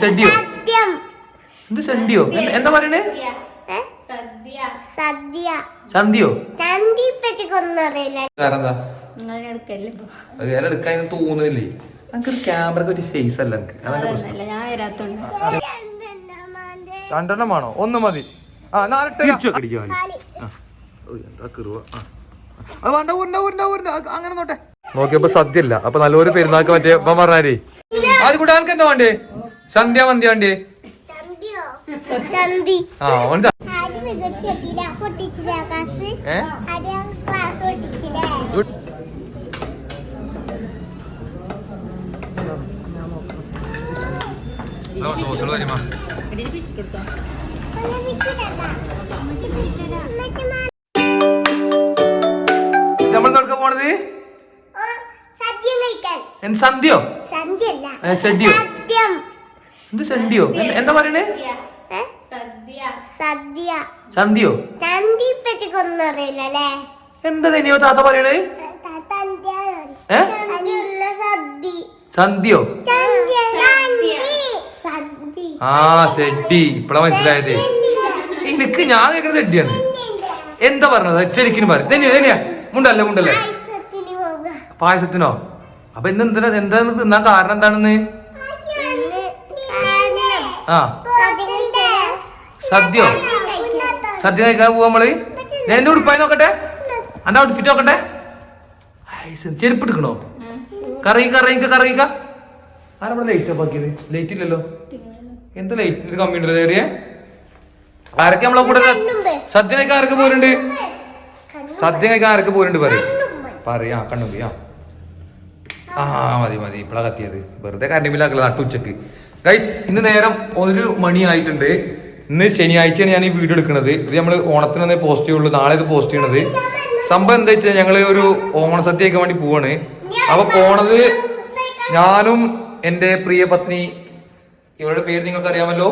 ഷെഡിയോ സത്യം എന്ത് ഷെഡിയോ എന്താ പറയണേ? സദ്യ സദ്യ ചന്തിയോ എടുക്കാൻ തോന്നുന്നില്ലേ എനിക്ക് ക്യാമറക്ക് ഒരു ഫേസ് അല്ല എനിക്ക് രണ്ടെണ്ണം വേണോ ഒന്ന് മതി ആ നാലിട്ട്. അങ്ങനെ നോട്ടെ നോക്കിയപ്പോ സദ്യ ഇല്ല അപ്പൊ നല്ലൊരു പെരുന്നാക്ക് മറ്റേ ഇപ്പം പറഞ്ഞാലേ അത് കൂടെ എന്താ വേണ്ടേ? സന്ധ്യ മന്ധ്യ വേണ്ടേ? ആ സോസുകൾ വരുമാ മാ- നമ്മൾ നടക്കാൻ പോണത്? ഓ, കഴിക്കാൻ എന്ത് ഷെഡിയോ? എന്ത് പറയണേ? അല്ലേ? എന്താ തന്നെയോ താത്ത പറയണേ? സന്ധ്യോ ആ ഷെഡി ഇപ്പഴാ മനസ്സിലായത്. എനിക്ക് ഞാൻ കേൾക്കുന്നത് ഷെഡിയാണ് എന്താ പറഞ്ഞത്? ശരിക്കും പറയാ തന്നെയാ മുണ്ടല്ലേ മുണ്ടല്ലേ? പായസത്തിനോ? അപ്പൊ ഇന്ന് എന്തിനാ എന്താന്ന് തിന്നാൻ കാരണം എന്താണെന്ന്? ആ. സദ്യ? സദ്യ കഴിക്കാൻ. പോവാ നമ്മൾ? ഞാൻ എന്റെ ഉടുപ്പായി നോക്കട്ടെ. എന്റെ ഉടുപ്പിട്ട് നോക്കട്ടെ ചെരുപ്പ് എടുക്കണോ? കറങ്ങിക്ക കറങ്ങിക്ക കറങ്ങിക്ക ആരാ ഇവിടെ ലൈറ്റ് ഓഫ് ആക്കിയത്? ലൈറ്റ് ഇല്ലല്ലോ. എന്താ ലൈറ്റിന്റെ കമ്പ്യൂട്ടർ കയറിയേ. ആരൊക്കെ നമ്മളെ കൂടെ. സദ്യ കഴിക്കാൻ ആരൊക്കെ കണ്ണുമ്പ്. സദ്യ കഴിക്കാൻ ആരൊക്കെ പോരുന്നുണ്ട് പറയും. പറയാ കണ്ണുമ്പി ആ. ആ മതി മതി. ഇപ്പളാ കത്തിയത്. വെറുതെ കറണ്ട് ബില്ലാക്കല നട്ടു ഉച്ചയ്ക്ക്. ഗൈസ് ഇന്ന് നേരം ഒരു മണി ആയിട്ടുണ്ട്. ഇന്ന് ശനിയാഴ്ചയാണ് ഞാൻ ഈ വീഡിയോ എടുക്കുന്നത്. ഇത് നമ്മൾ ഓണത്തിന് തന്നെ പോസ്റ്റ് ചെയ്യുള്ളൂ. നാളെ ഇത് പോസ്റ്റ് ചെയ്യണത്. സംഭവം എന്താ വെച്ചാൽ ഞങ്ങൾ ഒരു ഓണസദ്യ കഴിക്കാൻ വേണ്ടി പോവാണ്. അപ്പൊ പോണത് ഞാനും എന്റെ പ്രിയ പത്നി. ഇവരുടെ പേര് നിങ്ങൾക്ക് അറിയാമല്ലോ?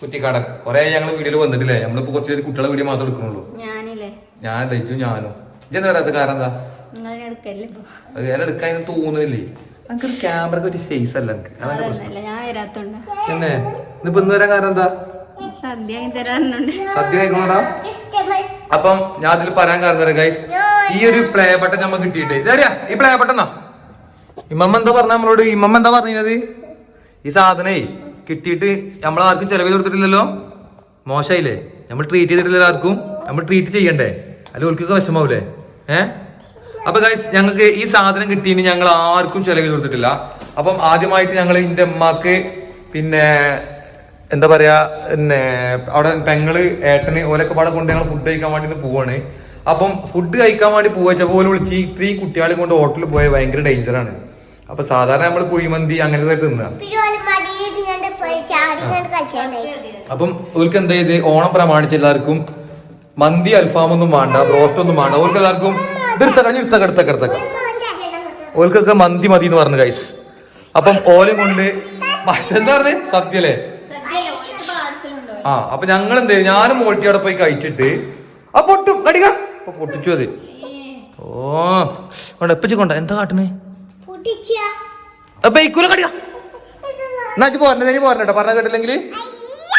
കുറ്റിക്കാടൻ. കുറെ ഞങ്ങൾ വീഡിയോയിൽ വന്നിട്ടില്ലേ? നമ്മളിപ്പോ കുറച്ച് കുട്ടികളെ വീഡിയോ മാത്രം എടുക്കുന്നുള്ളൂ. ഞാനില്ലേ? ഞാൻ ഞാനും. ഇതെന്താ പറയാത്ത? കാരണം എന്താ? ഞാൻ എടുക്കാൻ തോന്നുന്നില്ലേ? ഒരു ക്യാമറക്ക് ഒരു ഫേസ് അല്ല എനിക്ക്. അതാണ് പ്രശ്നം. ഞാൻ വരാത്തോണ്ട്. പിന്നെ ഇന്നിപ്പോ ഇന്ന് വരാൻ കാരണം എന്താ? സദ്യ കഴിക്കണോടാ. അപ്പം ഞാൻ അതിൽ പറയാൻ കാരണം തരാം ഗൈസ് ഈ ഒരു പ്ലേ ബട്ടൺ നമ്മ കിട്ടിയിട്ട്. ഇതറിയാ ഈ പ്ലേ ബട്ടണാ ഇമ്മമ്മ എന്താ പറഞ്ഞ നമ്മളോട്? ഇമ്മമ്മ എന്താ പറഞ്ഞത് ഈ സാധനേ കിട്ടിയിട്ട് നമ്മൾ ആർക്കും ചെലവ് ചെയ്ത് കൊടുത്തിട്ടില്ലല്ലോ? മോശമായില്ലേ നമ്മൾ ട്രീറ്റ് ചെയ്തിട്ടില്ലല്ലോ ആർക്കും. നമ്മൾ ട്രീറ്റ് ചെയ്യണ്ടേ? അല്ല ഒരിക്കലും വിഷമാവൂലേ? ഏ? അപ്പൊ ഗൈസ് ഞങ്ങൾക്ക് ഈ സാധനം കിട്ടിയിന് ഞങ്ങൾ ആർക്കും ചെലവ് കൊടുത്തിട്ടില്ല. അപ്പം ആദ്യമായിട്ട് ഞങ്ങൾ എന്റെ അമ്മയ്ക്ക് പിന്നെ എന്താ പറയാ പിന്നെ അവിടെ പെങ്ങൾ ഏട്ടന് ഓലൊക്കെ പാടെ കൊണ്ട് ഞങ്ങൾ ഫുഡ് കഴിക്കാൻ വേണ്ടി പോവാണ്. അപ്പം ഫുഡ് കഴിക്കാൻ വേണ്ടി പോവച്ചപ്പോൾ പോലെ വിളിച്ച് ഇത്രയും കുട്ടികളെ കൊണ്ട് ഹോട്ടലിൽ പോയ ഭയങ്കര ഡേഞ്ചറാണ് അപ്പൊ സാധാരണ നമ്മൾ കുഴിമന്തി അങ്ങനത്തെ തിന്നുക ഓൽ. അപ്പം ഓർക്ക് എന്താ ചെയ്ത്? ഓണം പ്രമാണിച്ച് എല്ലാവർക്കും മന്തി അൽഫാമൊന്നും വേണ്ട ബ്രോസ്റ്റ് ഒന്നും വേണ്ട. ഓർക്ക് എല്ലാവർക്കും ഇതെടുത്തക്ക എടുത്തക്ക എടുത്തക്ക എടുത്തക്ക. ഓൽക്കൊക്കെ മന്തി മതി എന്ന് പറഞ്ഞു ഗൈസ് അപ്പം ഓലും കൊണ്ട് എന്താ പറഞ്ഞേ? സത്യല്ലേ? ആ അപ്പൊ ഞങ്ങൾ എന്ത് ഞാനും മോൾട്ടി അവിടെ പോയി കഴിച്ചിട്ട് ആ പൊട്ടും കടിക അപ്പൊ പൊട്ടിച്ചു അത്. ഓ കൊണ്ട എപ്പച്ചി കൊണ്ട എന്താ കാട്ടുന്നേ പൊട്ടിച്ചാ. അപ്പൊ ഇക്കൂല കടിക എന്നാ പോരണ്ട നീ പോരണ്ട പറഞ്ഞ കേട്ടില്ലെങ്കിൽ?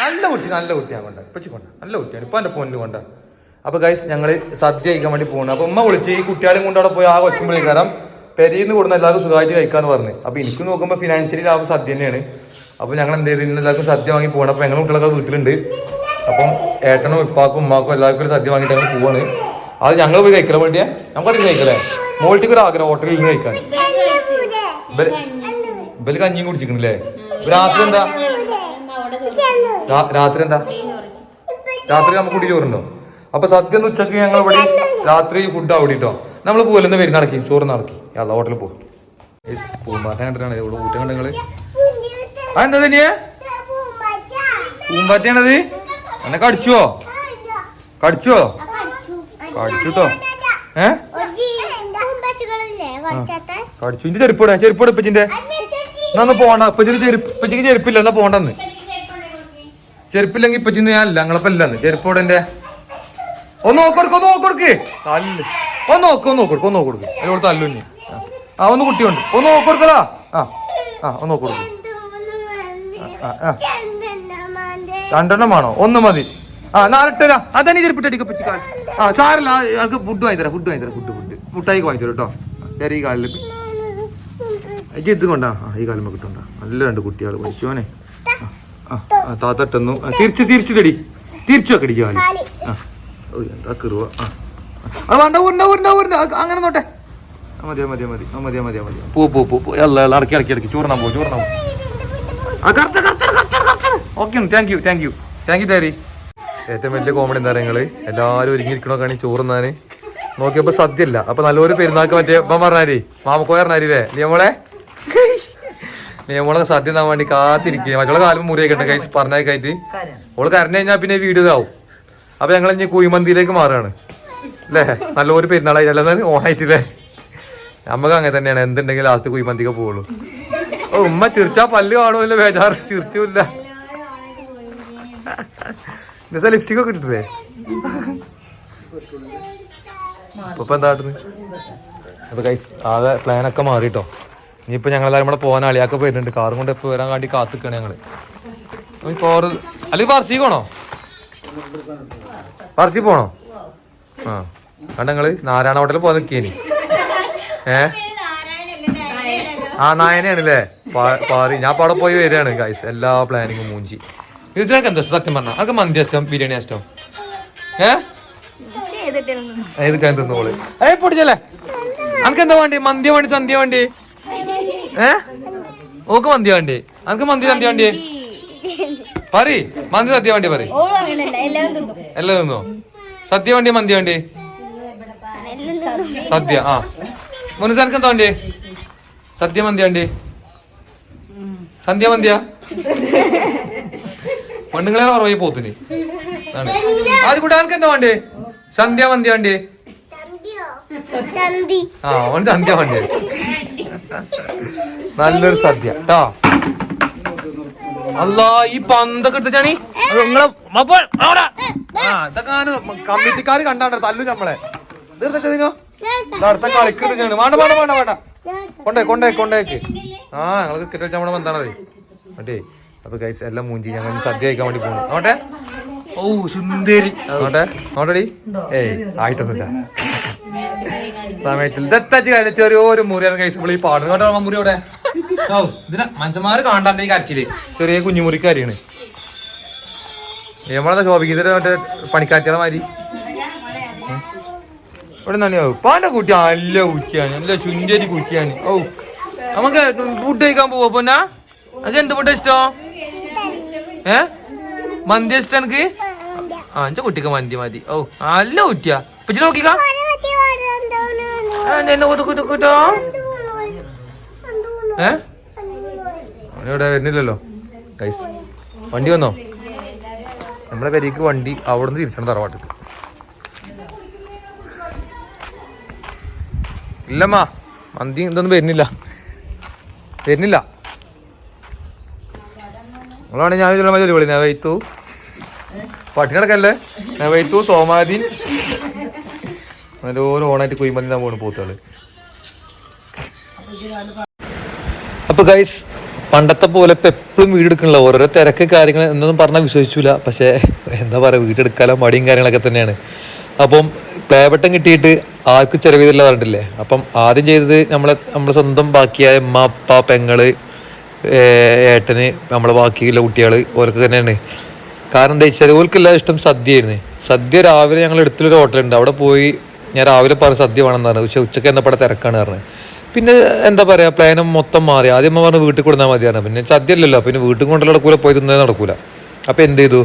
നല്ല കുട്ടി നല്ല കുട്ടിയാണ് കൊണ്ട. ഇപ്പച്ചി കൊണ്ട. നല്ല കുട്ടിയാണ്. ഇപ്പൊ എന്റെ പൊന്നു കൊണ്ട. അപ്പൊ ഗൈസ് ഞങ്ങൾ സദ്യ കഴിക്കാൻ വേണ്ടി പോകുന്നു അപ്പൊ ഉമ്മ വിളിച്ച് ഈ കുട്ടികളെയും കൊണ്ട് അവിടെ പോയി ആ കൊച്ചുമ്പളി കയറാം പെരീന്ന് കൂടുന്ന എല്ലാവർക്കും സുഖമായിട്ട് കഴിക്കാന്ന് പറഞ്ഞു. അപ്പൊ എനിക്ക് നോക്കുമ്പോ ഫിനാൻഷ്യലി ലാഭം സദ്യ തന്നെയാണ്. അപ്പൊ ഞങ്ങൾ എന്ത് ചെയ്ത്? ഇന്ന് എല്ലാവർക്കും സദ്യ വാങ്ങി പോകണം അപ്പൊ ഞങ്ങളുടെ കുട്ടികളൊക്കെ വീട്ടിലുണ്ട്. അപ്പം ഏട്ടനും ഉപ്പാക്കും ഉമ്മാക്കും എല്ലാവർക്കും ഒരു സദ്യ വാങ്ങിയിട്ട് ഞങ്ങൾ പോവാണ്. അത് ഞങ്ങൾ പോയി കഴിക്കണം വേണ്ടിയാ നമുക്ക് കഴിക്കലേ? മോൾട്ടിക്ക് ഒരു ആഗ്രഹം ഹോട്ടലിൽ നിന്ന് കഴിക്കാൻ. ഇവർ കഞ്ഞിയും കുടിച്ചിരിക്കണില്ലേ? രാത്രി എന്താ? രാത്രി എന്താ? രാത്രി നമുക്ക് കുടി ചോറുണ്ടോ? അപ്പൊ സത്യം ഉച്ചയ്ക്ക് ഞങ്ങൾ ഇവിടെ രാത്രി ഫുഡ് അവിടെ കേട്ടോ നമ്മൾ പോലെന്ന് വരും നടക്കി ചോറ് നടക്കി അല്ല ഹോട്ടലിൽ പോകും പൂമ്പാറ്റ കണ്ടിട്ടാണ്. ഇവിടെ കൂട്ടം കണ്ട നിങ്ങൾ? ആ എന്താ തന്നെയാ പൂമ്പാറ്റാ. പൂമ്പാറ്റയാണത് എന്നെ കടിച്ചോ? കടിച്ചോ? കടിച്ചു. കടിച്ചുട്ടോ. ഏ? കടിച്ചു. ഇന്റെ ചെരുപ്പോടെ ചെരുപ്പോടെ ഇപ്പച്ചിന്റെ എന്നാ പോണ്ട. ഇപ്പച്ചിന് ചെരുപ്പ് ഇപ്പച്ചിക്ക് ചെരുപ്പില്ല. എന്നാ പോണ്ടെന്ന്. ചെരുപ്പില്ലെങ്കിൽ ഇപ്പച്ചിന്ന് ഞാനല്ല ഞങ്ങളപ്പം ഇല്ലെന്ന് ചെരുപ്പോടെ എന്റെ ഒന്ന് നോക്കൊടുക്ക് ഒന്ന് നോക്കൊടുക്ക്. തല്ല്. ഒന്ന് നോക്ക് ഒന്ന് നോക്കൊടുക്ക് ഒന്ന് നോക്കൊടുക്ക്. അതിലോട് തല്ലുഞ്ഞി ആ. ഒന്ന് കുട്ടിയുണ്ട്. ഒന്ന് നോക്കൊടുക്കടാ. ആ ആ ഒന്ന് നോക്കൊടുക്ക്. രണ്ടെണ്ണം വേണോ? ഒന്ന് മതി. ആ നാലിട്ടര. അതന്നെ ചെരുപ്പിട്ടടിക്കപ്പിച്ച് കാൽ ആ സാരല്ല ഞങ്ങൾക്ക് ഫുഡ് വാങ്ങി തരാം ഫുഡ് വാങ്ങി തരാം ഫുഡ് ഫുഡ് മുട്ടായി വാങ്ങി തരും കേട്ടോ. ഞാൻ ഈ കാലിൽ എനിക്ക് ഇത് കൊണ്ടാ. ആ ഈ കാലം കിട്ടണ്ടാ. നല്ല രണ്ട് കുട്ടികൾ പഠിച്ചോനെ ആ ആ താത്തട്ടുന്നു തിരിച്ച് തടി. തിരിച്ചു വെക്കടിക്കാലി കാൽ. ആ. എന്താ കീറുക ആ. വേണ്ട ഊരണ്ട ഊരണ്ട ഊരണ്ട അങ്ങനെ നോട്ടെ. മതിയാ മതിയാ മതി ആ, മതിയാ മതിയാ മതി പോ പോ പോ അല്ല ഇറക്കി ഇറക്കി ഇറക്കി ചോറിനാ പോ ചോറിനാ പോ. ആ correct correct correct okay thank you thank you thank you ഡാരി ഏറ്റവും വലിയ കോമഡി എന്താ പറയുക എല്ലാവരും ഒരുങ്ങിയിരിക്കണോക്കാണ് ചോറുന്നാന് നോക്കിയപ്പോ സദ്യ ഇല്ല അപ്പൊ നല്ലൊരു പെരുന്നാക്ക് മറ്റേ ഇപ്പം പറഞ്ഞാരി മാമക്കോയ പറഞ്ഞാരിതേ നിയമളെ? നിയമളെ സദ്യ താൻ വേണ്ടി കാത്തിരിക്കുക മറ്റുള്ള കാലം മുറിയൊക്കെ ഉണ്ട് കൈസ് പറഞ്ഞേക്കായിട്ട് ഓൾ കരഞ്ഞു കഴിഞ്ഞാൽ പിന്നെ വീട് ഇതാവും. അപ്പൊ ഞങ്ങൾ ഇനി കുഴിമന്തിയിലേക്ക് മാറുകയാണ്. അല്ലേ നല്ലൊരു പെരുന്നാളായി. അല്ലാതെ ഓണായിട്ടില്ലേ? നമുക്ക് അങ്ങനെ തന്നെയാണ്. എന്തുണ്ടെങ്കിൽ ലാസ്റ്റ് കുഴിമന്തിക്ക് പോവുള്ളൂ. ഓ ഉമ്മ ചിരിച്ചാ പല്ല് കാണുമല്ലോ ബേജാറ്. ചിരിച്ചില്ല. ഇന്നത്തെ ലിപ്സ്റ്റിക് ഒക്കെ ഇട്ടില്ലേ ഇപ്പൊ എന്താ അപ്പൊ കൈസ് ആകെ പ്ലാനൊക്കെ മാറിട്ടോ. ഇനിയിപ്പോ ഞങ്ങളെല്ലാരും കൂടെ പോകാൻ അളിയാക്കെ വരുന്നുണ്ട് കാറും കൊണ്ട് എപ്പോ വരാൻ വേണ്ടി കാത്തിക്കാണ് ഞങ്ങൾ. അല്ലെങ്കിൽ പാർസി പാർസി പോണോ? ആ. കണ്ട നിങ്ങൾ? നാരായണ ഹോട്ടലിൽ പോകാൻ നിക്കേനി. ഏ? ആ നായനാണല്ലേ? പാറി. ഞാൻ അവിടെ പോയി വരികയാണ് ഗൈസ് എല്ലാ പ്ലാനിങ്ങും മൂഞ്ചി. ഇതിനൊക്കെ എന്താ സത്യം പറഞ്ഞ? അതൊക്കെ മന്തി ഇഷ്ടം ബിരിയാണി ഇഷ്ടം. ഏ? ഏത് കാര്യം തിന്നോൾ? ഏ പൊടിച്ചല്ലേ? അനക്ക് എന്താ വേണ്ടി? മന്തി വേണ്ടി സന്ധ്യ വേണ്ടി? ഏ? ഓക്ക് മന്തി വേണ്ടി? അനക്ക് മന്തി സന്ധ്യ വേണ്ടി? പറ മന്തി സദ്യ വണ്ടി പറ എല്ലാം തിന്നോ. സദ്യ വണ്ടി മന്തി വണ്ടി? സദ്യ ആ. മുനുസ് അനക്ക് എന്താ വണ്ടി? സദ്യ മന്തി വണ്ടി? സന്ധ്യ മന്തിയ? പെണ്ണുങ്ങളെ കുറവായി പോത്തിന്. അത് കൂടെ അനക്ക് എന്താ വേണ്ടി? സന്ധ്യ മന്തി വേണ്ടി? ആ ഓൻ സന്ധ്യ വണ്ടി നല്ലൊരു സദ്യ ട്ടോ. അല്ല ഈ പന്തൊക്കെ ഇട്ടാണി നിങ്ങളെ. ആ ഇതൊക്കെ കമ്മിറ്റിക്കാർ കണ്ടാണ്ട് തല്ലു നമ്മളെ തീർച്ചതിനോ അടുത്ത കളിക്കുന്നത് വേണ്ട വേണ്ട വേണ്ട വേണ്ട. കൊണ്ടേ കൊണ്ടേ കൊണ്ടേക്ക്. ആ ഞങ്ങൾ ക്രിക്കറ്റ് കളിച്ചാൽ നമ്മുടെ ബന്ധാണത് മറ്റേ അപ്പൊ കൈസ് എല്ലാം മൂഞ്ചി ഞങ്ങൾ സദ്യ കഴിക്കാൻ വേണ്ടി പോകുന്നു നോട്ടെ ഓ സുന്ദരി. നോട്ടെ നോട്ടടി ഏയ് ആയിട്ടൊന്നുമില്ല. സമയത്തിൽ. ദത്താച്ച് കാര്യം ചെറിയൊരു മുറിയാണ് കഴിച്ചപ്പോൾ ഈ പാടുന്നു കേട്ടോ മുറി അവിടെ? മനുഷ്യന്മാര് കാണാണ്ട് ഈ കരച്ചിൽ. ചെറിയ കുഞ്ഞുമുറിക്കാരിയാണ്. നമ്മളെന്താ ശോഭിക്കുന്നത്? മറ്റേ പണിക്കാറ്റികളെ മാതിരി. ഇവിടെ നല്ലതാവും ഉപ്പാന്റെ കുട്ടി നല്ല കുറ്റിയാണ്. നല്ല ചുഞ്ചേരി കുറ്റിയാണ്. ഓ നമുക്ക് ഫുഡ് കഴിക്കാൻ പോവോ പൊന്നാ? അത് എന്ത് ഫുഡ് ഇഷ്ടം? ഏ? മന്തി ഇഷ്ടം എനിക്ക് ആ എന്റെ കുട്ടിക്ക് മന്തി മതി. ഓ നല്ല കുറ്റിയാ. പിച്ചു നോക്കിക്കാ. എന്നെ ഒതുക്കു, ഒതുക്കു ട്ടോ. ഏ? അവനിവിടെ വരുന്നില്ലല്ലോ. ഗൈസ് വണ്ടി വന്നോ? നമ്മളെ പെരിക്ക് വണ്ടി അവിടെ നിന്ന് തിരിച്ചണം തറവാട്ടിക്ക് ഇല്ലമ്മ മന്തി ഇതൊന്നും വരുന്നില്ല. വരുന്നില്ല. നിങ്ങളാണെങ്കിൽ ഞാൻ ചില മതി വിളി നടക്കല്ലേ ഞാൻ നെവൈത്തു സോമാദീൻ നല്ലൊരു ഓണായിട്ട് കുയിമന്തി പോണ് പോത്തുകൾ. അപ്പൊ ഗൈസ് പണ്ടത്തെ പോലെ ഇപ്പൊ എപ്പോഴും വീടെടുക്കണില്ല ഓരോരോ തിരക്ക് കാര്യങ്ങൾ എന്നൊന്നും പറഞ്ഞാൽ വിശ്വസിച്ചില്ല പക്ഷേ എന്താ പറയുക വീടെടുക്കാലോ മടിയും കാര്യങ്ങളൊക്കെ തന്നെയാണ്. അപ്പം പ്ലേ ബട്ടൺ കിട്ടിയിട്ട് ആർക്കും ചെലവിതില്ല പറഞ്ഞിട്ടില്ലേ? അപ്പം ആദ്യം ചെയ്തത് നമ്മളെ നമ്മളെ സ്വന്തം ബാക്കിയായ ഉമ്മ അപ്പ പെങ്ങൾ ഏട്ടന് നമ്മളെ ബാക്കിയുള്ള കുട്ടികൾ ഓർക്ക് തന്നെയാണ്. കാരണം എന്താ വെച്ചാൽ ഓർക്കെല്ലാം ഇഷ്ടം സദ്യയായിരുന്നു. സദ്യ രാവിലെ ഞങ്ങൾ എടുത്തൊരു ഹോട്ടലുണ്ട്. അവിടെ പോയി ഞാൻ രാവിലെ പറഞ്ഞ സദ്യ വേണമെന്ന് പറഞ്ഞു. പക്ഷെ ഉച്ചയ്ക്ക് എന്താ തിരക്കാണ് പറഞ്ഞത് പിന്നെ എന്താ പറയാ പ്ലാനും മൊത്തം മാറി. ആദ്യം അമ്മ പറഞ്ഞു വീട്ടിൽ കൊടുത്താൽ മതിയാണ് പിന്നെ സദ്യ അല്ലല്ലോ പിന്നെ വീട്ടിൽ കൊണ്ടുള്ള നടക്കൂല പോയി തിന്നേ നടക്കൂല. അപ്പൊ എന്ത് ചെയ്തു?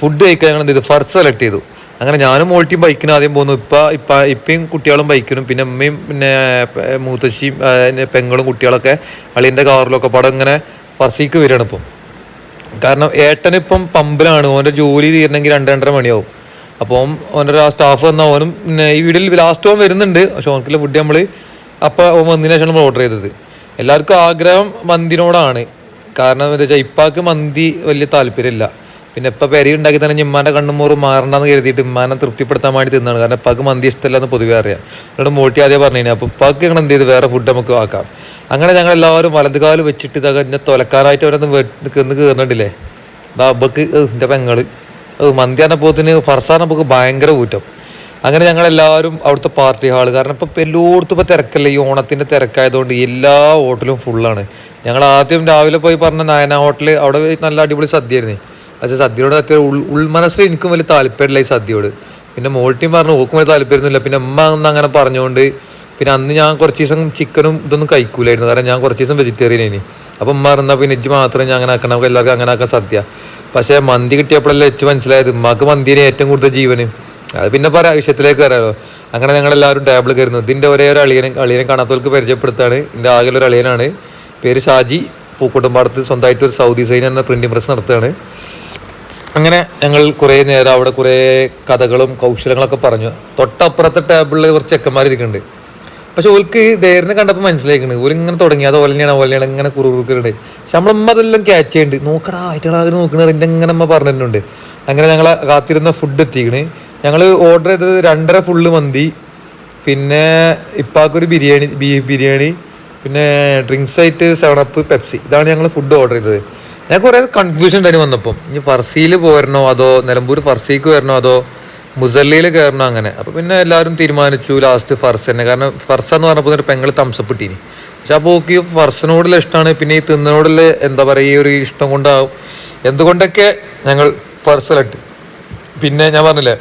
ഫുഡ് കഴിക്കാൻ ഞങ്ങൾ എന്ത് ചെയ്തു? ഫർസ് സെലക്ട് ചെയ്തു. അങ്ങനെ ഞാനും മോൾട്ടിയും ബൈക്കിന് ആദ്യം പോന്നു. ഇപ്പ ഇപ്പ ഇപ്പയും കുട്ടികളും ബൈക്കിനും പിന്നെ അമ്മയും പിന്നെ മൂത്തശ്ശിയും പെങ്ങളും കുട്ടികളൊക്കെ അളിയന്റെ കാറിലൊക്കെ പടം ഇങ്ങനെ ഫർസിക്ക് വരികയാണ് ഇപ്പം. കാരണം ഏട്ടനിപ്പം പമ്പിലാണ്. ഓന്റെ ജോലി തീരണമെങ്കിൽ രണ്ട് രണ്ടര മണിയാവും. അപ്പം ഓന്റെ ആ സ്റ്റാഫ് വന്ന ഓനും പിന്നെ ഈ വീഡിയോയിൽ ലാസ്റ്റ് ഓൻ വരുന്നുണ്ട്. പക്ഷെ ഓനക്കുള്ള ഫുഡ് നമ്മൾ അപ്പം ഓൻ വന്നതിന് നമ്മൾ ഓർഡർ ചെയ്തത്. എല്ലാവർക്കും ആഗ്രഹം മന്തിനോടാണ്. കാരണം എന്താ വെച്ചാൽ ഇപ്പാക്ക് മന്തി വലിയ താല്പര്യമില്ല. പിന്നെ ഇപ്പം പെരി ഉണ്ടാക്കി തന്നെ ഇമ്മാന്റെ കണ്ണുമോറ് മാറണ്ടെന്ന് കരുതിയിട്ട് ഇമ്മാനെ തൃപ്തിപ്പെടുത്താൻ വേണ്ടി തിന്നാണ്. കാരണം ഇപ്പാക്ക് മന്തി ഇഷ്ടമല്ല എന്ന് പൊതുവേ അറിയാം. എന്നോട് മോട്ടി ആദ്യം പറഞ്ഞു അപ്പോൾ ഇപ്പാക്ക് ഞങ്ങൾ എന്ത് ചെയ്ത്? വേറെ ഫുഡ് നമുക്ക് ആക്കാം. അങ്ങനെ ഞങ്ങൾ എല്ലാവരും വലതുകാൽ വെച്ചിട്ട് ഇതൊക്കെ എന്നെ തൊലക്കാനായിട്ട് അവരൊന്ന് നിന്ന് കയറുന്നുണ്ടല്ലേ അതാ അബ്ബക്ക് എന്റെ പെങ്ങൾ മന്തി മന്തി പറഞ്ഞപ്പോത്തിന് നമുക്ക് ഭയങ്കര ഊറ്റം. അങ്ങനെ ഞങ്ങൾ എല്ലാവരും അവിടുത്തെ പാർട്ടി ഹാൾ കാരണം ഇപ്പം എല്ലായിടത്തും ഇപ്പോൾ തിരക്കല്ല ഈ ഓണത്തിന്റെ തിരക്കായതുകൊണ്ട് എല്ലാ ഹോട്ടലും ഫുള്ളാണ് ഞങ്ങൾ ആദ്യം രാവിലെ പോയി പറഞ്ഞ നയന ഹോട്ടൽ അവിടെ നല്ല അടിപൊളി സദ്യയായിരുന്നു. പക്ഷേ സദ്യയോട് അത്ര ഉൾ ഉൾമനസ്സിൽ എനിക്കും വലിയ താല്പര്യമില്ല ഈ സദ്യയോട്. പിന്നെ മോൾട്ടിയും പറഞ്ഞു ഓക്കും വലിയ താല്പര്യമൊന്നുമില്ല. പിന്നെ അമ്മ അന്ന് അങ്ങനെ പറഞ്ഞുകൊണ്ട് പിന്നെ അന്ന് ഞാൻ കുറച്ച് ദിവസം ചിക്കനും ഇതൊന്നും കഴിക്കൂലായിരുന്നു. കാരണം ഞാൻ കുറച്ച് ദിവസം വെജിറ്റേറിയൻ ആയിരുന്നു അപ്പം അമ്മ പറഞ്ഞാൽ പിന്നെ എജ്ജ് മാത്രം ഞാൻ അങ്ങനെ ആക്കണം എല്ലാവർക്കും അങ്ങനെ ആക്കാൻ സദ്യ. പക്ഷേ മന്തി കിട്ടിയപ്പോഴല്ലേ എച്ച് മനസ്സിലായത്? ഉമ്മാക്ക് മന്തിനെ ഏറ്റവും കൂടുതൽ ജീവന്. അത് പിന്നെ പറ വിഷയത്തിലേക്ക് വരാമല്ലോ അങ്ങനെ എല്ലാവരും ടേബിൾ കയറുന്നു. ഇതിന്റെ ഒരേ ഒരു അളിയനെ അളിയനെ കാണാത്തവർക്ക് പരിചയപ്പെടുത്താണ്. എന്റെ ആകെ ഒരു അളിയനാണ്. പേര് ഷാജി. പൂക്കുട്ടുംപാടത്ത് സ്വന്തമായിട്ട് ഒരു സൗദി സൈൻ എന്ന പ്രിന്റിംഗ് പ്രസ് നടത്തുകയാണ്. അങ്ങനെ ഞങ്ങൾ കുറേ നേരം അവിടെ കുറേ കഥകളും കൗശലങ്ങളൊക്കെ പറഞ്ഞു. തൊട്ടപ്പുറത്തെ ടേബിളിൽ കുറച്ച് ചെക്കന്മാരിരിക്കുന്നുണ്ട് പക്ഷെ ഓൽക്ക് ധൈര്യം കണ്ടപ്പോൾ മനസ്സിലായിക്കണ്. ഓൽ ഇങ്ങനെ തുടങ്ങി അത് ഓലനെയാണ് ഓലനെയാണ് ഇങ്ങനെ കുറുകുറുക്കുന്നുണ്ട് പക്ഷെ നമ്മളമ്മ അതെല്ലാം ക്യാച്ച് ചെയ്യുന്നുണ്ട് നോക്കടാ ആയിട്ടുള്ള നോക്കണ എന്റെ ഇങ്ങനെ അമ്മ പറഞ്ഞിട്ടുണ്ട്. അങ്ങനെ ഞങ്ങൾ കാത്തിരുന്ന ഫുഡ് എത്തിക്കണ്. ഞങ്ങൾ ഓർഡർ ചെയ്തത് രണ്ടര ഫുള്ള് മന്തി പിന്നെ ഇപ്പാക്കൊരു ബിരിയാണി ബിരിയാണി പിന്നെ ഡ്രിങ്ക്സ് ആയിട്ട് സെവനപ്പ് പെപ്സി ഇതാണ് ഞങ്ങൾ ഫുഡ് ഓർഡർ ചെയ്തത്. ഞാൻ കുറേ കൺഫ്യൂഷൻ ഉണ്ടായിരുന്നു വന്നപ്പം. ഇനി ഫർസിയിൽ പോരണോ അതോ നിലമ്പൂർ ഫർസിക്ക് വരണോ അതോ മുസല്ലയിൽ കയറണോ അങ്ങനെ. അപ്പോൾ പിന്നെ എല്ലാവരും തീരുമാനിച്ചു ലാസ്റ്റ് ഫർസ് തന്നെ. കാരണം ഫർസ എന്ന് പറഞ്ഞപ്പോൾ ഒരു പെങ്ങൾ തംസപ്പെട്ടിനി പക്ഷെ അപ്പോൾ ഓക്കെ ഫർസിനോടുള്ള ഇഷ്ടമാണ് പിന്നെ ഈ തിന്നനോടുള്ള എന്താ പറയുക ഈ ഒരു ഇഷ്ടം കൊണ്ടാവും. എന്തുകൊണ്ടൊക്കെ ഞങ്ങൾ ഫർസലിട്ട് പിന്നെ ഞാൻ പറഞ്ഞില്ലേ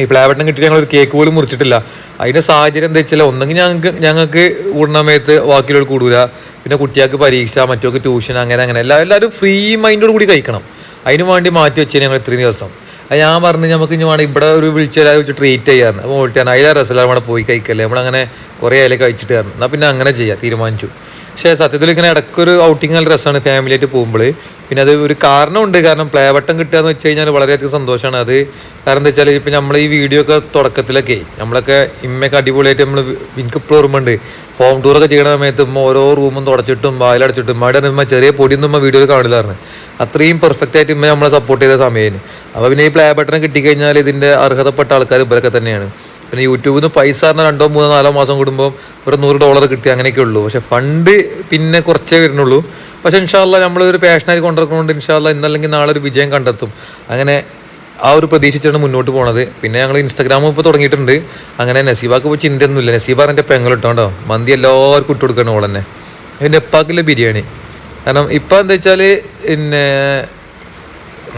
ഈ പ്ലാവട്ടം കിട്ടി ഞങ്ങൾ ഒരു കേക്ക് പോലും മുറിച്ചിട്ടില്ല. അതിന്റെ സാഹചര്യം എന്താ വെച്ചാൽ ഒന്നെങ്കിൽ ഞങ്ങൾക്ക് ഞങ്ങൾക്ക് ഊടുന്ന സമയത്ത് ബാക്കിയുള്ളവർ കൂടൂല. പിന്നെ കുട്ടികൾക്ക് പരീക്ഷ മറ്റൊക്കെ ട്യൂഷൻ അങ്ങനെ അങ്ങനെ. എല്ലാ എല്ലാവരും ഫ്രീ മൈൻഡോട് കൂടി കഴിക്കണം. അതിന് വേണ്ടി മാറ്റി വെച്ചു ഞങ്ങൾ ഇത്രയും ദിവസം. അത് ഞാൻ പറഞ്ഞ് നമുക്ക് ഇനി വേണം ഇവിടെ ഒരു വിളിച്ച് എല്ലാവരും വിളിച്ച് ട്രീറ്റ് ചെയ്യാറുണ്ട് അപ്പോൾ വിളിച്ചാൽ അതിലാ രസമല്ല അവിടെ പോയി കഴിക്കല്ലേ? നമ്മളങ്ങനെ കുറേ അതിലേക്ക് കഴിച്ചിട്ട് തരണം എന്നാൽ പിന്നെ അങ്ങനെ ചെയ്യാം തീരുമാനിച്ചു. പക്ഷേ സത്യത്തിൽ ഇങ്ങനെ ഇടയ്ക്കൊരു ഔട്ടിങ് നല്ല രസമാണ് ഫാമിലി ആയിട്ട് പോകുമ്പോൾ പിന്നെ അത് ഒരു കാരണമുണ്ട്. കാരണം പ്ലേ ബട്ടൺ കിട്ടുക എന്ന് വെച്ച് കഴിഞ്ഞാൽ വളരെയധികം സന്തോഷമാണ്. അത് കാരണം എന്താ വെച്ചാൽ ഇപ്പം നമ്മൾ ഈ വീഡിയോ ഒക്കെ തുടക്കത്തിലൊക്കെ നമ്മളൊക്കെ ഇമ്മയൊക്കെ അടിപൊളിയായിട്ട് നമ്മൾ എനിക്ക് ഇപ്പോൾ ഓർമ്മയുണ്ട്. ഹോം ടൂറൊക്കെ ചെയ്യണ സമയത്ത് ഉമ്മ ഓരോ റൂമും തുടച്ചിട്ടും വായിലടച്ചിട്ടും അവിടെ ഉമ്മ ചെറിയ പൊടിയൊന്നും ഒന്നും വീഡിയോയിൽ കാണില്ലായിരുന്നു. അത്രയും പെർഫെക്റ്റ് ആയിട്ട് ഇമ്മ നമ്മളെ സപ്പോർട്ട് ചെയ്ത സമയമാണ് അപ്പോൾ പിന്നെ ഈ പ്ലേ ബട്ടൺ കിട്ടിക്കഴിഞ്ഞാൽ ഇതിന്റെ അർഹതപ്പെട്ട ആൾക്കാർ ഇവരൊക്കെ തന്നെയാണ്. പിന്നെ യൂട്യൂബിൽ നിന്ന് പൈസ പറഞ്ഞാൽ രണ്ടോ മൂന്നോ നാലോ മാസം കൂടുമ്പോൾ ഒരു നൂറ് ഡോളർ കിട്ടി അങ്ങനെയൊക്കെ ഉള്ളൂ. പക്ഷെ ഫണ്ട് പിന്നെ കുറച്ചേ വരുന്നുള്ളൂ. പക്ഷെ ഇൻഷാല്ല നമ്മൾ ഒരു പാഷനായി കൊണ്ടിരിക്കുന്നതുകൊണ്ട് ഇൻഷാല്ല ഇന്നല്ലെങ്കിൽ നാളെ ഒരു വിജയം കണ്ടെത്തും. അങ്ങനെ ആ ഒരു പ്രതീക്ഷിച്ചാണ് മുന്നോട്ട് പോണത്. പിന്നെ ഞങ്ങൾ ഇൻസ്റ്റാഗ്രാമും ഇപ്പോൾ തുടങ്ങിയിട്ടുണ്ട്. അങ്ങനെ നസീബാക്ക് ഇപ്പോൾ ചിന്തയൊന്നുമില്ല. നസീബാർ എന്റെ പെങ്ങളിട്ടോ മന്തി എല്ലാവർക്കും ഇട്ട് കൊടുക്കണം തന്നെ പിന്നെ എപ്പാക്കില്ല ബിരിയാണി. കാരണം ഇപ്പം എന്താ വെച്ചാൽ പിന്നെ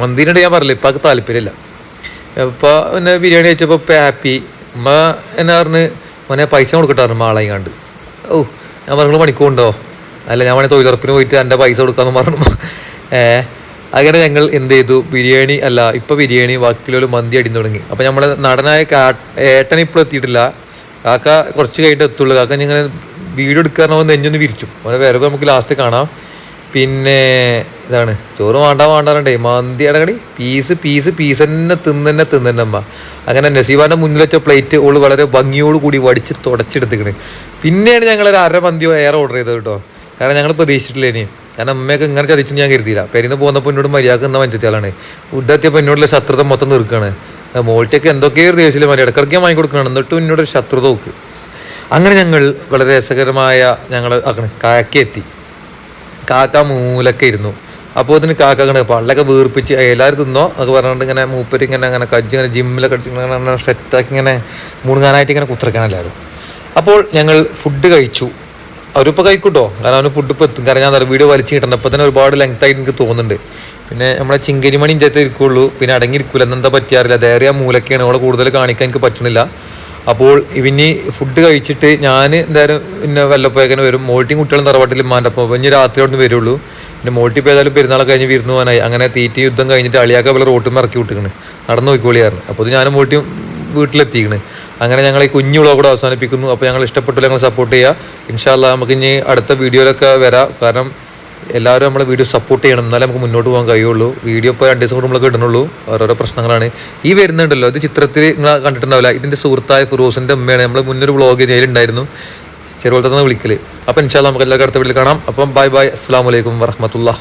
മന്തിനോട് ഞാൻ പറഞ്ഞില്ല ഇപ്പാക്ക് താല്പര്യമില്ല. ഇപ്പോൾ പിന്നെ ബിരിയാണി വെച്ചപ്പോൾ ഇപ്പോൾ ഹാപ്പി. ഉമ്മ എന്നെ പറഞ്ഞ് മോനെ പൈസ കൊടുക്കട്ടായിരുന്നു മാളായി കണ്ട്. ഓ ഞാൻ പറഞ്ഞു പണിക്കുണ്ടോ അല്ല ഞാൻ വേണേൽ തൊഴിലുറപ്പിന് പോയിട്ട് എന്റെ പൈസ കൊടുക്കാന്ന് പറഞ്ഞു. ഏ അങ്ങനെ ഞങ്ങൾ എന്ത് ചെയ്തു? ബിരിയാണി അല്ല ഇപ്പൊ ബിരിയാണി ബാക്കിയുള്ള മന്തി അടിഞ്ഞു തുടങ്ങി. അപ്പൊ നമ്മളെ നടനായ കാ ഏട്ടൻ ഇപ്പോൾ എത്തിയിട്ടില്ല. കാക്ക കുറച്ച് കഴിഞ്ഞിട്ട് എത്തുള്ളൂ. കാക്ക ഞങ്ങൾ വീഡിയോ എടുക്കാറോ നെഞ്ഞൊന്ന് വിരിച്ചു. അവനെ വരവ് നമുക്ക് ലാസ്റ്റ് കാണാം. പിന്നെ ഇതാണ്. ചോറ് വേണ്ട വേണ്ടാണ്ടേ മന്തി അടങ്ങടി. പീസ് പീസ് പീസ് തന്നെ തിന്നെ തിന്നെ അമ്മ. അങ്ങനെ നസീബാന്റെ മുന്നിൽ വെച്ച പ്ലേറ്റ് ഓൾ വളരെ ഭംഗിയോട് കൂടി വടിച്ച് തുടച്ചെടുത്തിക്കണ്. പിന്നെയാണ് ഞങ്ങൾ ഒരു അര മന്തിയോ ഏറെ ഓർഡർ ചെയ്തത് കേട്ടോ. കാരണം ഞങ്ങൾ പ്രതീക്ഷിച്ചിട്ടില്ല ഇനി. കാരണം അമ്മയൊക്കെ ഇങ്ങനെ ചതിച്ചു ഞാൻ കരുതിയില്ല. പെരുന്ന് പോകുന്നപ്പോൾ എന്നോട് മര്യാദ മനസ്സിലാണ് ഫുഡ് എത്തിയപ്പോൾ എന്നോടുള്ള ശത്രുത മൊത്തം നിർക്കുകയാണ് മോൾട്ടിയൊക്കെ എന്തൊക്കെയോ ഒരു ദേശീയ മര്യാദ ഇടക്കിടയ്ക്ക് വാങ്ങി കൊടുക്കണം എന്നിട്ടും എന്നോട് ഒരു ശത്രുത നോക്ക്. അങ്ങനെ ഞങ്ങൾ വളരെ രസകരമായ ഞങ്ങൾ ആക്കണേ എത്തി കാക്ക മൂലൊക്കെ ഇരുന്നു. അപ്പോൾ അതിന് കാക്ക അങ്ങനെ പള്ളൊക്കെ വീർപ്പിച്ച് എല്ലാവരും തിന്നോ? എന്നൊക്കെ പറഞ്ഞുകൊണ്ട് ഇങ്ങനെ മൂപ്പര് ഇങ്ങനെ അങ്ങനെ കജ്ജ് ഇങ്ങനെ ജിമ്മിലൊക്കെ അടിച്ച് ഇങ്ങനെ സെറ്റാക്കി ഇങ്ങനെ മുണുങ്ങാനായിട്ട് ഇങ്ങനെ കുത്തിറക്കാൻ എല്ലാവരും അപ്പോൾ ഞങ്ങൾ ഫുഡ് കഴിച്ചു. അവരിപ്പോൾ കഴിക്കൂട്ടോ? കാരണം അവന് ഫുഡ് ഇപ്പോൾ എത്തും. കാരണം ഞാൻ എന്താ വീഡിയോ വലിച്ചു കിട്ടണം. അപ്പോൾ തന്നെ ഒരുപാട് ലെങ്ത് ആയിട്ട് എനിക്ക് തോന്നുന്നുണ്ട്. പിന്നെ നമ്മളെ ചിങ്കരിമണി ഇഞ്ചത്തെ ഇരിക്കുള്ളൂ. പിന്നെ അടങ്ങിയിരിക്കില്ല എന്നെന്താ പറ്റിയാറില്ല. ധൈര്യ മൂലക്കെയാണ്. അവളെ കൂടുതൽ കാണിക്കാൻ എനിക്ക് പറ്റണില്ല. അപ്പോൾ ഇവിനി ഫുഡ് കഴിച്ചിട്ട് ഞാൻ എന്തായാലും പിന്നെ വല്ലപ്പോഴേക്കനെ വരും. മോൾട്ടിയും കുട്ടികളും തറവാട്ടിൽ മാന്റെ അപ്പോൾ ഇനി രാത്രിയോട് വരുള്ളൂ. പിന്നെ മോൾട്ടി ഇപ്പോൾ ഏതായാലും പെരുന്നാളെ കഴിഞ്ഞ് വിരുന്ന് പോകാനായി. അങ്ങനെ തീറ്റി യുദ്ധം കഴിഞ്ഞിട്ട് അളിയാക്ക പോലെ റോട്ടിൽ ഇറക്കി വിട്ടിക്കണ്. നടന്നു നോക്കിക്കോളിയായിരുന്നു അപ്പോൾ ഇത് ഞാനും മോൾട്ടിയും വീട്ടിലെത്തിക്കണ്. അങ്ങനെ ഞങ്ങൾ ഈ കുഞ്ഞു വിളവ് കൂടെ അവസാനിപ്പിക്കുന്നു. അപ്പോൾ ഞങ്ങൾ ഇഷ്ടപ്പെട്ടു ഞങ്ങൾ സപ്പോർട്ട് ചെയ്യുക. ഇൻഷാല്ല നമുക്ക് ഇനി അടുത്ത വീഡിയോയിലൊക്കെ വരാം. കാരണം എല്ലാവരും നമ്മളെ വീഡിയോ സപ്പോർട്ട് ചെയ്യണം. എന്നാലേ നമുക്ക് മുന്നോട്ട് പോകാൻ കഴിയുള്ളൂ. വീഡിയോ ഇപ്പോൾ രണ്ട് ദിവസം കൂടെ നമ്മളൊക്കെ ഇടുന്നുള്ളൂ. ഓരോരോ പ്രശ്നങ്ങളാണ്. ഈ വരുന്നുണ്ടല്ലോ ഇത് ചിത്രത്തിൽ നിങ്ങൾ കണ്ടിട്ടുണ്ടാവില്ല. ഇതിന്റെ സുഹൃത്തായ ഫിറോസിന്റെ അമ്മയാണ്. നമ്മൾ മുന്നൊരു വ്ളോഗ് ചെയ്തിട്ടുണ്ടായിരുന്നു ചെറുപോലത്തെ വിളിക്കൽ അപ്പോൾ ഇൻഷാല്ല നമുക്ക് എല്ലാവർക്കും അടുത്ത വീട്ടിൽ കാണാം. അപ്പം ബൈ ബൈ അസ്സാം വലൈക്കും വറഹമത്തുള്ള